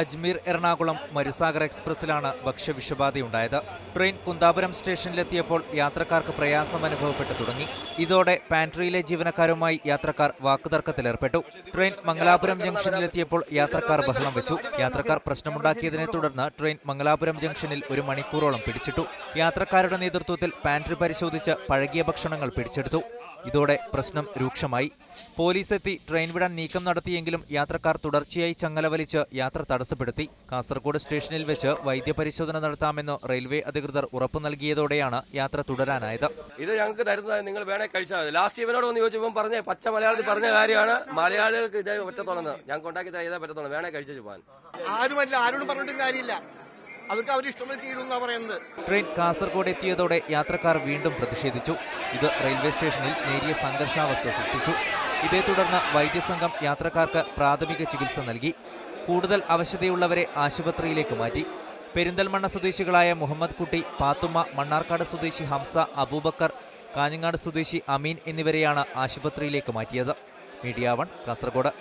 അജ്മീർ എറണാകുളം മരുസാഗർ എക്സ്പ്രസിലാണ് ഭക്ഷ്യവിഷബാധയുണ്ടായത് ട്രെയിൻ കുന്താപുരം സ്റ്റേഷനിലെത്തിയപ്പോൾ യാത്രക്കാർക്ക് പ്രയാസം അനുഭവപ്പെട്ടു തുടങ്ങി. ഇതോടെ പാൻട്രിയിലെ ജീവനക്കാരുമായി യാത്രക്കാർ വാക്കുതർക്കത്തിലേർപ്പെട്ടു. ട്രെയിൻ മംഗലാപുരം ജംഗ്ഷനിലെത്തിയപ്പോൾ യാത്രക്കാർ ബഹളം വെച്ചു. യാത്രക്കാർ പ്രശ്നമുണ്ടാക്കിയതിനെ തുടർന്ന് ട്രെയിൻ മംഗലാപുരം ജംഗ്ഷനിൽ ഒരു മണിക്കൂറോളം പിടിച്ചിട്ടു. യാത്രക്കാരുടെ നേതൃത്വത്തിൽ പാൻട്രി പരിശോധിച്ച് പഴകിയ ഭക്ഷണങ്ങൾ പിടിച്ചെടുത്തു. ഇതോടെ പ്രശ്നം രൂക്ഷമായി. പോലീസ് എത്തി ട്രെയിൻ വിടാൻ നീക്കം നടത്തിയെങ്കിലും യാത്രക്കാർ തുടർച്ചയായി ചങ്ങല വലിച്ച് യാത്ര തടസ്സപ്പെടുത്തി. കാസർഗോഡ് സ്റ്റേഷനിൽ വെച്ച് വൈദ്യപരിശോധന നടത്താമെന്ന് റെയിൽവേ അധികൃതർ ഉറപ്പു നൽകിയതോടെയാണ് യാത്ര തുടരാനായത്. ഇത് ഞങ്ങൾക്ക് തരുന്നത് നിങ്ങൾ വേണേ കഴിച്ചാൽ മതി. ലാസ്റ്റ് ഇവനോട് വന്ന് ചോദിച്ചപ്പോൾ പറഞ്ഞ പച്ച മലയാളത്തിൽ പറഞ്ഞ കാര്യമാണ്. മലയാളികൾക്ക് ഇതേ പറ്റത്തോളന്ന് ഞങ്ങൾക്ക് ഉണ്ടാക്കി തരാം ഇതേ പറ്റത്തുള്ളൂ. വേണേ കഴിച്ചു പോകാൻ. ആരുമല്ല ആരോടും പറഞ്ഞിട്ടും കാര്യമില്ല. അവർക്ക് അവർ ഇഷ്ടമുള്ള ചെയ്യണമെന്നാ പറയുന്നത്. ട്രെയിൻ കാസർഗോഡ് എത്തിയതോടെ യാത്രക്കാർ വീണ്ടും പ്രതിഷേധിച്ചു. ഇത് റെയിൽവേ സ്റ്റേഷനിൽ നേരിയ സംഘർഷാവസ്ഥ സൃഷ്ടിച്ചു. ഇതേ തുടർന്ന് വൈദ്യസംഘം യാത്രക്കാർക്ക് പ്രാഥമിക ചികിത്സ നൽകി. കൂടുതൽ അവശതയുള്ളവരെ ആശുപത്രിയിലേക്ക് മാറ്റി. പെരിന്തൽമണ്ണ സ്വദേശികളായ മുഹമ്മദ് കുട്ടി പാത്തുമ്മ മണ്ണാർക്കാട് സ്വദേശി ഹംസ അബൂബക്കർ കാഞ്ഞങ്ങാട് സ്വദേശി അമീൻ എന്നിവരെയാണ് ആശുപത്രിയിലേക്ക് മാറ്റിയത്. Media one Kasaragod.